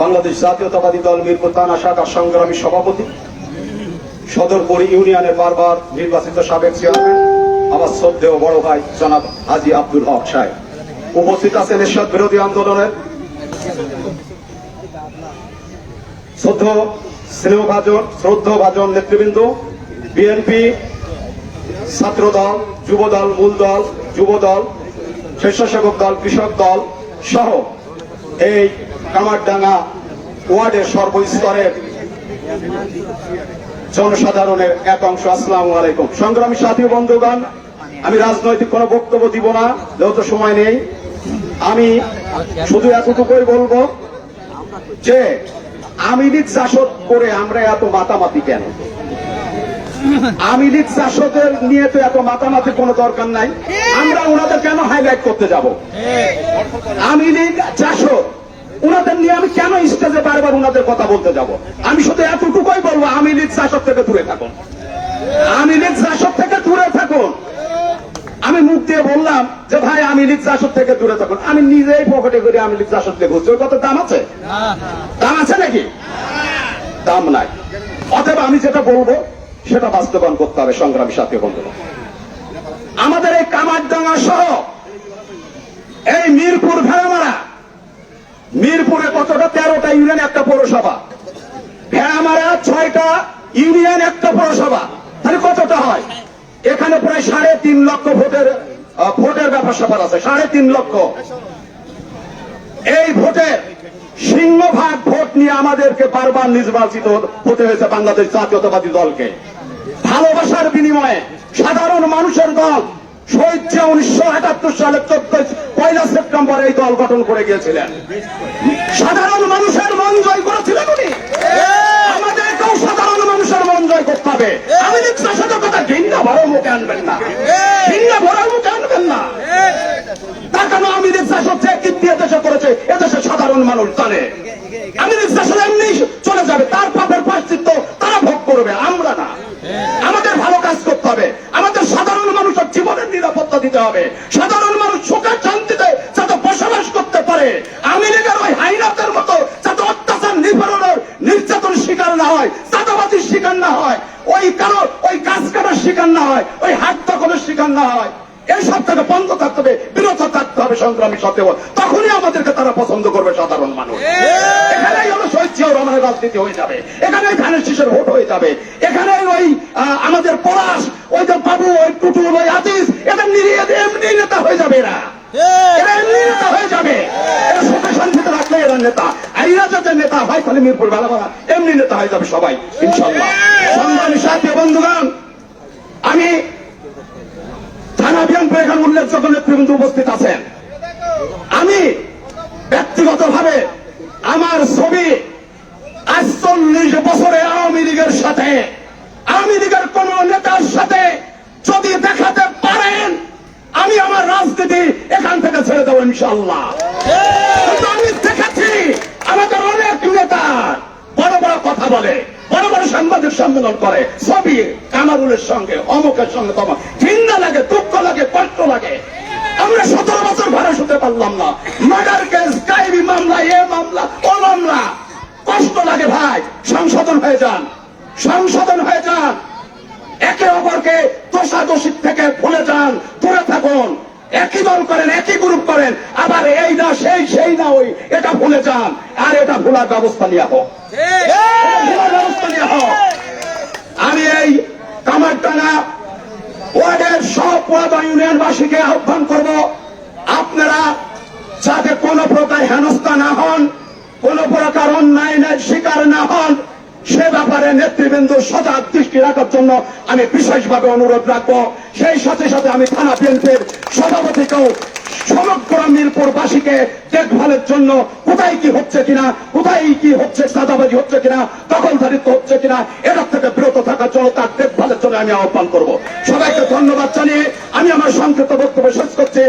বাংলাদেশ জাতীয়তাবাদী দল মিরপুর থানা শাখার সংগ্রামী সভাপতি। সদরপুরি ইউনিয়নের বারবার নির্বাচিত সাবেক চেয়ারম্যান। আমার শ্রদ্ধেয় বড় ভাই জনাব হাজি আব্দুল হক সাহেব। উপস্থিত আছেন এরশাদ বিরোধী আন্দোলনের। শ্রদ্ধ স্নেহভাজন শ্রদ্ধভাজন নেতৃবৃন্দ, বিএনপি ছাত্রদল, যুবদল মূল দল যুবদল, স্বেচ্ছাসেবক দল, কৃষক দল সহ এই কামারডাঙ্গা ওয়ার্ডের সর্বস্তরের জনসাধারণের এক অংশ, আসসালামু আলাইকুম। সংগ্রামী সাথী বন্ধুগণ, আমি রাজনৈতিক কোনো বক্তব্য দিব না, যেহেতু সময় নেই। আমি শুধু এতটুকুই বলব যে, আমি লীগ করে আমরা এত মাতামাতি কেন? আমি লীগ নিয়ে তো এত মাতামাতি কোনো দরকার নাই। আমরা ওনাদের কেন হাইলাইট করতে যাব? আমি লীগ ওনাদের নিয়ে আমি কেন স্টেজে বারবার ওনাদের কথা বলতে যাব? আমি শুধু এতটুকুই বলব, আমি লীগ শাসক থেকে দূরে থাকুন। আমি লীগ শাসক থেকে দূরে থাকুন। আমি মুখ দিয়ে বললাম যে, ভাই, আমি লীগ শাসক থেকে দূরে থাকুন। আমি নিজেই পকেটে করে আমি লীগ শাসক থেকে ঘুরছি। ওর কত দাম আছে? দাম আছে নাকি? দাম নাই। অথবা আমি যেটা বলব, সেটা বাস্তবায়ন করতে হবে, সংগ্রামী সাথী বন্ধুরা। আমাদের এই কামারডাঙ্গা সহ এই মিরপুর ভেড়ামারা মিরপুরে কতটা তেরোটা ইউনিয়ন একটা পৌরসভা ভেড়ামারা ছয়টা ইউনিয়ন একটা পৌরসভা। তাহলে কতটা হয়? এখানে প্রায় সাড়ে তিন লক্ষ ভোটের ভোটের ব্যাপার স্যাপার আছে, সাড়ে তিন লক্ষ। এই ভোটের সিংহভাগ ভোট নিয়ে আমাদেরকে বারবার নির্বাচিত হতে হয়েছে বাংলাদেশ জাতীয়তাবাদী দলকে। ভালোবাসার বিনিময়ে সাধারণ মানুষের দল শহীদ উনিশশো একাত্তর সালে চোদ্দ পয়লা সেপ্টেম্বর এই দল গঠন করে গিয়েছিলেন। সাধারণ মানুষের মন জয় করেছিলেন উনি আমাদেরকেও সাধারণ মানুষের মন হবে। আমি রিক্সার সাথে কথা ঘৃণা বড় মুখে আনবেন না। ঘৃণা বড় মুখে আনবেন না। তার কারণ আমি শাসক যে কীর্তি এদেশে করেছে এদেশে সাধারণ মানুষ জানে। আমি শাসন এমনি চলে যাবে তার পাপের প্রাশ্চিত্য তারা ভোগ করবে আমরা না। আমাদের ভালো কাজ করতে হবে। আমাদের সাধারণ মানুষের জীবনের নিরাপত্তা দিতে হবে। সাধারণ মানুষ সুখে শিকার না হয়, ওই হাত দখলের শিকার না হয়। এই সব থেকে বন্ধ থাকতে হবে, বিরত থাকতে হবে সংগ্রামী সত্ত্বেও তখনই আমাদেরকে তারা পছন্দ করবে, সাধারণ মানুষ। এখানেই হলো শহীদ জিয়াউর রাজনীতি হয়ে যাবে। এখানে ধানের শীষের ভোট হয়ে যাবে। এখানে ওই আমাদের পলাশ, ওই যে বাবু, ওই টুটুল ওই আতিস, এদের নিরিয়ে এমনি নেতা হয়ে যাবে এরা। এমনি নেতা হয়ে যাবে। শান্তিতে রাখলে এরা নেতা। আর যাতে নেতা হয়, তাহলে মিরপুর বেলা এমনি নেতা হয়ে যাবে সবাই, ইনশাল্লাহ সংগ্রামী সাথী বন্ধুগণ আমি থানা বিএনপি এখানে উল্লেখযোগ্য নেতৃবৃন্দ উপস্থিত আছেন। আমি ব্যক্তিগতভাবে আমার ছবি আজ চল্লিশ বছরে আওয়ামী লীগের সাথে, আওয়ামী লীগের কোন নেতার সাথে যদি দেখাতে পারেন, আমি আমার রাজনীতি এখান থেকে ছেড়ে দেবো ইনশাল্লাহ আমি দেখেছি আমাদের অনেক নেতা বড় বড় কথা বলে, বড় বড় সাংবাদিক সম্মেলন করে, ছবি কামারুলের সঙ্গে, অমুকের সঙ্গে তোমার ঘৃণা লাগে পারলাম না মার্ডার কেস গাইবি মামলা এ মামলা ও মামলা। কষ্ট লাগে ভাই সংশোধন হয়ে যান। সংশোধন হয়ে যান। একে অপরকে দোষাদোষির থেকে ভুলে যান দূরে থাকুন। একই দল করেন একই গ্রুপ করেন আবার এই না সেই সেই না ওই এটা ভুলে যান। আর এটা ভুলার ব্যবস্থা নেওয়া হোক। ব্যবস্থা নেওয়া হোক। আমি এই কামারটানা ওয়ার্ডের সব পুরাতন ইউনিয়নবাসীকে আহ্বান করব আপনারা কোন প্রকার হেনস্থা না হন, কোন প্রকার অন্যায় শিকার না হন, সে ব্যাপারে নেতৃবৃন্দ সজাগ দৃষ্টি রাখার জন্য আমি বিশেষভাবে অনুরোধ রাখব। সেই সাথে সাথে আমি থানা বিএনপির সভাপতিকেও সমগ্র মিরপুরবাসীকে দেখভালের জন্য কোথায় কি হচ্ছে কিনা, কোথায় কি হচ্ছে, সাদাবাজি হচ্ছে কিনা, দখলদারিত্ব হচ্ছে কিনা এটার থেকে বিরত থাকার জন্য তার দেখভালের জন্য আমি আহ্বান করব। সবাইকে ধন্যবাদ জানিয়ে আমি আমার সংক্ষিপ্ত বক্তব্য শেষ করছি।